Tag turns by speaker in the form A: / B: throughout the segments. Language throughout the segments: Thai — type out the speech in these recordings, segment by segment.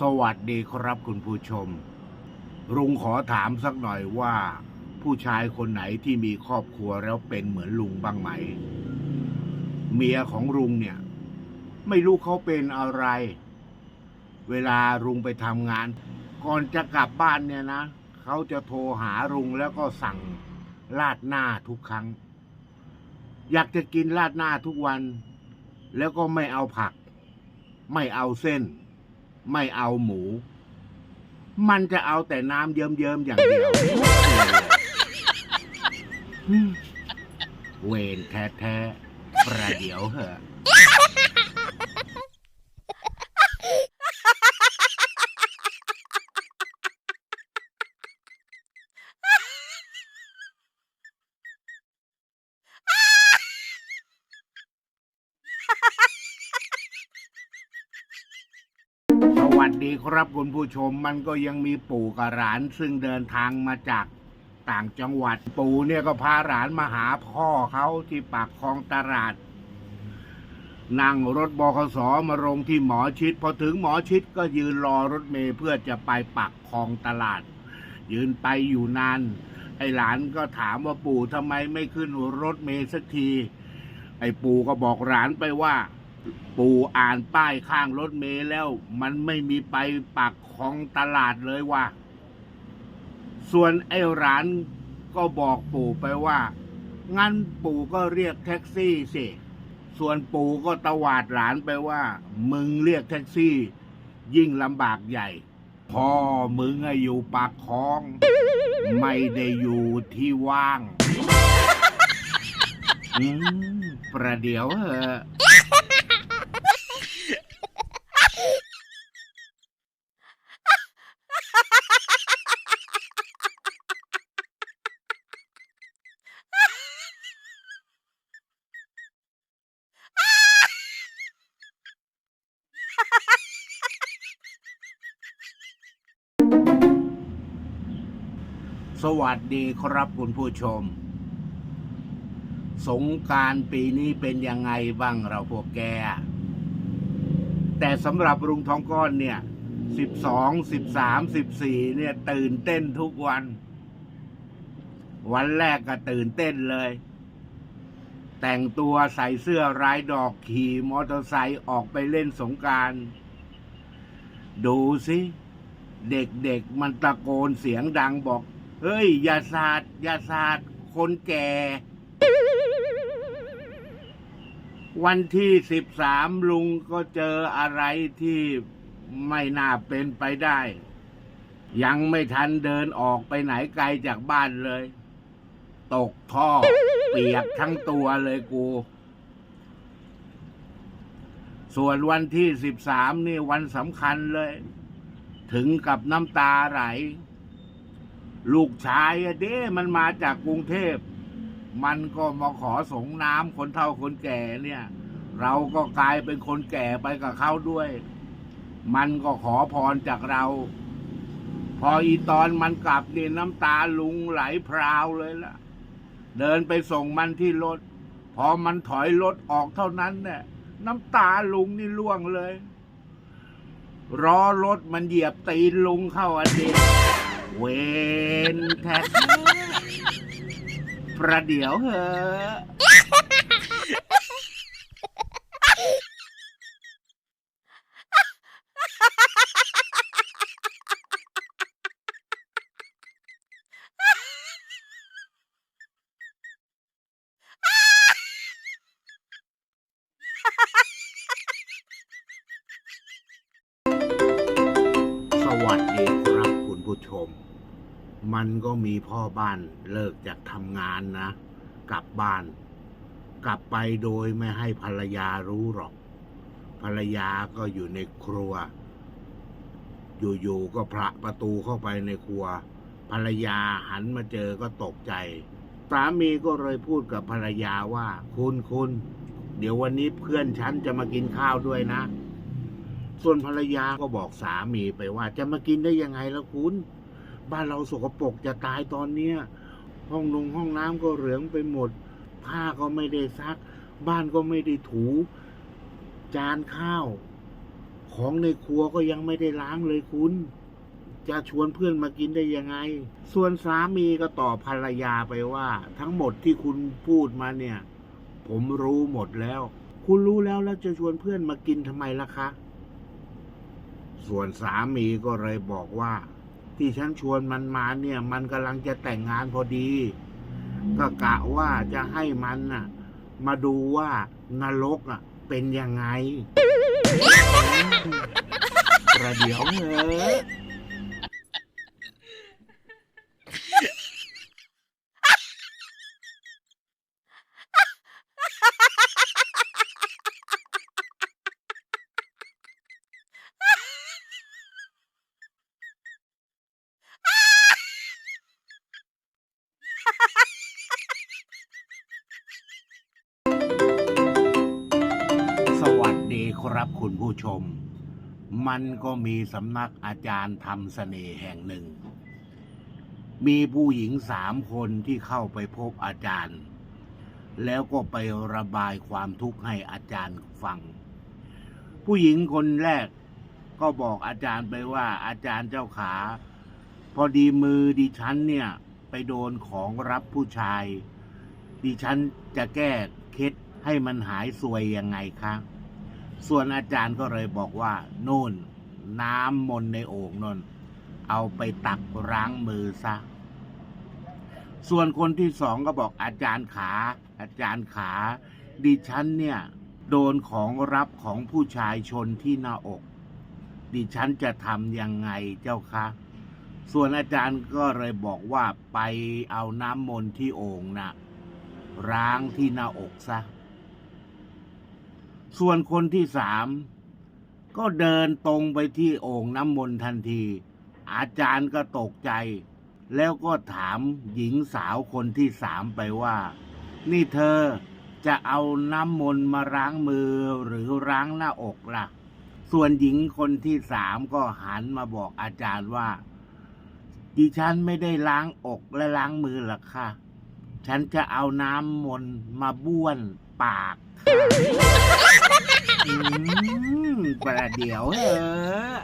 A: สวัสดีครับคุณผู้ชม ลุงขอถามสักหน่อยว่า ผู้ชายคนไหนที่มีครอบครัวแล้วเป็นเหมือนลุงบ้างไหม เมียของลุงเนี่ย ไม่รู้เขาเป็นอะไร เวลาลุงไปทำงาน ก่อนจะกลับบ้านเนี่ยนะเขาจะโทรหาลุงแล้วก็สั่งราดหน้าทุกครั้ง อยากจะกินราดหน้าทุกวัน แล้วก็ไม่เอาผัก ไม่เอาเส้น ไม่เอาหมู มันจะเอาแต่น้ำเยิ้มๆอย่างเดียวอืมเวรแท้ๆประเดี๋ยวเหอะ ครับคุณผู้ชมมันก็ยังมีปู่กับหลานซึ่งเดินทางมาจากต่างจังหวัด ปู่เนี่ยก็พาหลานมาหาพ่อเขาที่ปากคลองตลาด นั่งรถบขสมาลงที่หมอชิด พอถึงหมอชิดก็ยืนรอรถเมล์เพื่อจะไปปักคลองตลาด ยืนไปอยู่นานไอ้หลานก็ถามว่าปู่ทำไมไม่ขึ้นรถเมล์สักที ไอ้ปู่ก็บอกหลานไปว่า ปู่อ่านป้ายข้างรถเมล์แล้ว มันไม่มีไปปักของตลาดเลยว่ะ ส่วนไอ้ร้านก็บอกปู่ไปว่า งั้นปู่ก็เรียกแท็กซี่สิ ส่วนปู่ก็ตวาดหลานไปว่า มึงเรียกแท็กซี่ ยิ่งลำบากใหญ่ พ่อมึงอะอยู่ปากคลอง ไม่ได้อยู่ที่ว่างอืมประเดี๋ยวเหอะ สวัสดีครับคุณผู้ชม สงการปีนี้เป็นยังไงบ้างเราพวกแก แต่สำหรับลุงทองก้อนเนี่ยสิบสองสิบสามสิบสี่เนี่ย ตื่นเต้นทุกวัน วันแรกก็ตื่นเต้นเลย แต่งตัวใส่เสื้อรายดอกขี่มอเตอร์ไซค์ออกไปเล่นสงการดูสิเด็กๆมันตะโกนเสียงดังบอก เฮ้ย อย่าสาดอย่าสาดคนแก่ วันที่สิบสามลุงก็เจออะไรที่ไม่น่าเป็นไปได้ ยังไม่ทันเดินออกไปไหนไกลจากบ้านเลย ตกท่อ เปียกทั้งตัวเลยกู ส่วนวันที่สิบสามนี่วันสำคัญเลย ถึงกับน้ำตาไหล ลูกชายอะเด้มันมาจากกรุงเทพ มันก็มาขอสงน้ำคนเฒ่าคนแก่เนี่ย เราก็กลายเป็นคนแก่ไปกับเขาด้วย มันก็ขอพรจากเรา พออีตอนมันกลับเนี่ยน้ำตาลุงไหลพราวเลยล่ะ เดินไปส่งมันที่รถ พอมันถอยรถออกเท่านั้นเนี่ยน้ำตาลุงนี่ล่วงเลย รอรถมันเหยียบตีนลุงเข้าอันเดีย เวนแท้ประเดี๋ยวเหอะสวัสดีคุณ ผู้ชม มันก็มีพ่อบ้านเลิกจากทำงานนะ กลับบ้าน กลับไปโดยไม่ให้ภรรยารู้หรอก ภรรยาก็อยู่ในครัว อยู่ๆก็พระประตูเข้าไปในครัว ภรรยาหันมาเจอก็ตกใจ สามีก็เลยพูดกับภรรยาว่า คุณคุณเดี๋ยววันนี้เพื่อนฉันจะมากินข้าวด้วยนะ ส่วนภรรยาก็บอกสามีไปว่า จะมากินได้ยังไงล่ะคุณ บ้านเราสกปรกจะตายตอนเนี้ยห้องนงห้องน้ำก็เหลืองไปหมด ผ้าก็ไม่ได้ซัก บ้านก็ไม่ได้ถู จานข้าว ของในครัวก็ยังไม่ได้ล้างเลยคุณ จะชวนเพื่อนมากินได้ยังไง ส่วนสามีก็ตอบภรรยาไปว่า ทั้งหมดที่คุณพูดมาเนี่ย ผมรู้หมดแล้ว คุณรู้แล้วแล้วจะชวนเพื่อนมากินทำไมล่ะคะ ส่วนสามีก็เลยบอกว่า ที่ฉันชวนมันมาเนี่ย มันกำลังจะแต่งงานพอดี ก็กะว่าจะให้มันน่ะ มาดูว่านรกอะ เป็นยังไง ประเดี๋ยวเหอะ คุณผู้ชม มันก็มีสำนักอาจารย์ทำเสน่ห์แห่งหนึ่ง มีผู้หญิงสามคนที่เข้าไปพบอาจารย์ แล้วก็ไประบายความทุกข์ให้อาจารย์ฟัง ผู้หญิงคนแรกก็บอกอาจารย์ไปว่าอาจารย์เจ้าขา พอดีมือดิฉันเนี่ย ไปโดนของรับผู้ชาย ดิฉันจะแก้เคล็ดให้มันหายซวยยังไงคะ ส่วนอาจารย์ก็เลยบอกว่าโน่นน้ำมนในโอ่งนนเอาไปตักล้างมือซะ ส่วนคนที่สองก็บอกอาจารย์ขา อาจารย์ขา ดิฉันเนี่ย โดนของรับของผู้ชายชนที่หน้าอก ดิฉันจะทำยังไงเจ้าคะ ส่วนอาจารย์ก็เลยบอกว่าไปเอาน้ำมนที่โอ่งนะล้างที่หน้าอกซะ ส่วนคนที่สามก็เดินตรงไปที่โอ่งน้ำมนต์ทันที อาจารย์ก็ตกใจ แล้วก็ถามหญิงสาวคนที่สามไปว่า นี่เธอจะเอาน้ำมนต์มาล้างมือหรือล้างหน้าอกล่ะ ส่วนหญิงคนที่สามก็หันมาบอกอาจารย์ว่า ดิฉันไม่ได้ล้างอกและล้างมือหรอกค่ะ ฉันจะเอาน้ำมนต์มาบ้วนปาก อืมประเดี๋ยวเถอะ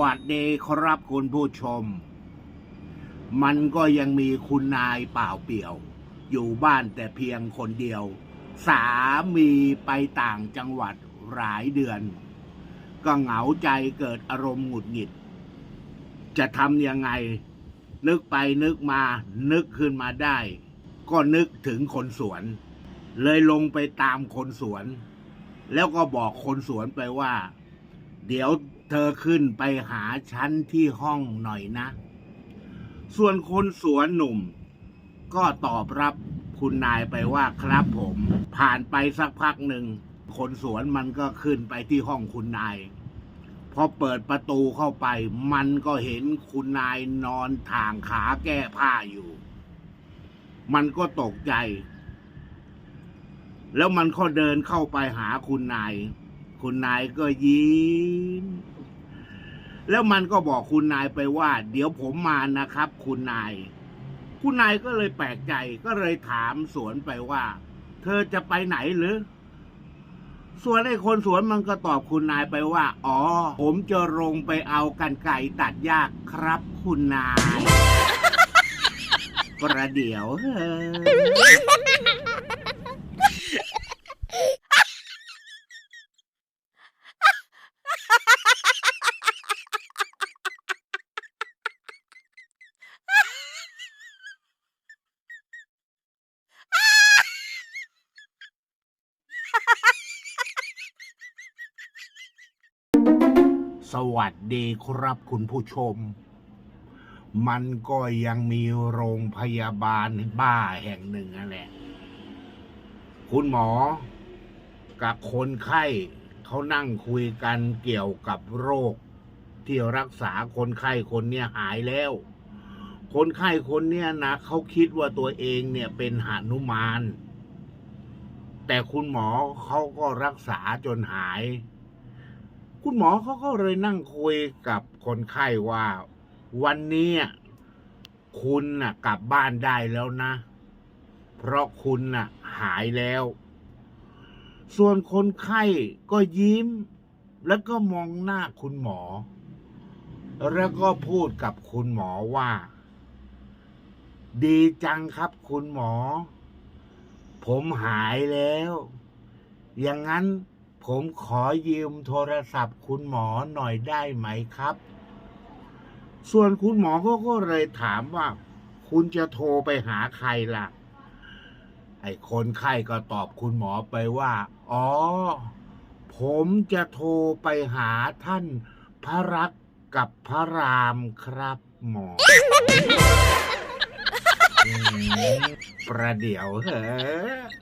A: วัสดีครับคุณผู้ชม มันก็ยังมีคุณนายเปล่าเปี่ยว อยู่บ้านแต่เพียงคนเดียว สามีไปต่างจังหวัดหลายเดือน ก็เหงาใจเกิดอารมณ์หงุดหงิด จะทำยังไง นึกไปนึกมานึกขึ้นมาได้ ก็นึกถึงคนสวน เลยลงไปตามคนสวน แล้วก็บอกคนสวนไปว่า เดี๋ยว เธอขึ้นไปหาฉันที่ห้องหน่อยนะ ส่วนคนสวนหนุ่ม ก็ตอบรับคุณนายไปว่าครับผม ผ่านไปสักพักหนึ่ง คนสวนมันก็ขึ้นไปที่ห้องคุณนาย พอเปิดประตูเข้าไป มันก็เห็นคุณนายนอนถ่างขาแก้ผ้าอยู่ มันก็ตกใจ แล้วมันก็เดินเข้าไปหาคุณนาย คุณนายก็ยิ้ม แล้วมันก็บอกคุณนายไปว่า เดี๋ยวผมมานะครับ คุณนาย คุณนายก็เลยแปลกใจก็เลยถามสวนไปว่า เธอจะไปไหนหรือ ส่วนไอ้คนสวนมันก็ตอบคุณนายไปว่า อ๋อ ผมจะลงไปเอากันไก่ตัดหญ้าครับ คุณนายประเดี๋ยวเฮ้ สวัสดีครับคุณผู้ชม มันก็ยังมีโรงพยาบาลบ้าแห่งหนึ่งนั่นแหละ คุณหมอ กับคนไข้เขานั่งคุยกันเกี่ยวกับโรค ที่รักษาคนไข้คนเนี้ยหายแล้ว คนไข้คนเนี้ยนะเขาคิดว่าตัวเองเนี่ยเป็นหนุมาน แต่คุณหมอเขาก็รักษาจนหาย คุณหมอเขาก็เลยนั่งคุยกับคนไข้ว่า วันนี้คุณน่ะ กลับบ้านได้แล้วนะ เพราะคุณน่ะ หายแล้ว ส่วนคนไข้ก็ยิ้ม แล้วก็มองหน้าคุณหมอ แล้วก็พูดกับคุณหมอว่า ดีจังครับคุณหมอ ผมหายแล้ว อย่างนั้น ผมขอยืมโทรศัพท์คุณหมอหน่อยได้ไหมครับ ส่วนคุณหมอก็ก็เลยถามว่า คุณจะโทรไปหาใครล่ะ ไอ้คนไข้ก็ตอบคุณหมอไปว่า อ๋อ ผมจะโทรไปหาท่านพระรักกับพระรามครับหมออืมประเดี๋ยวเหอะ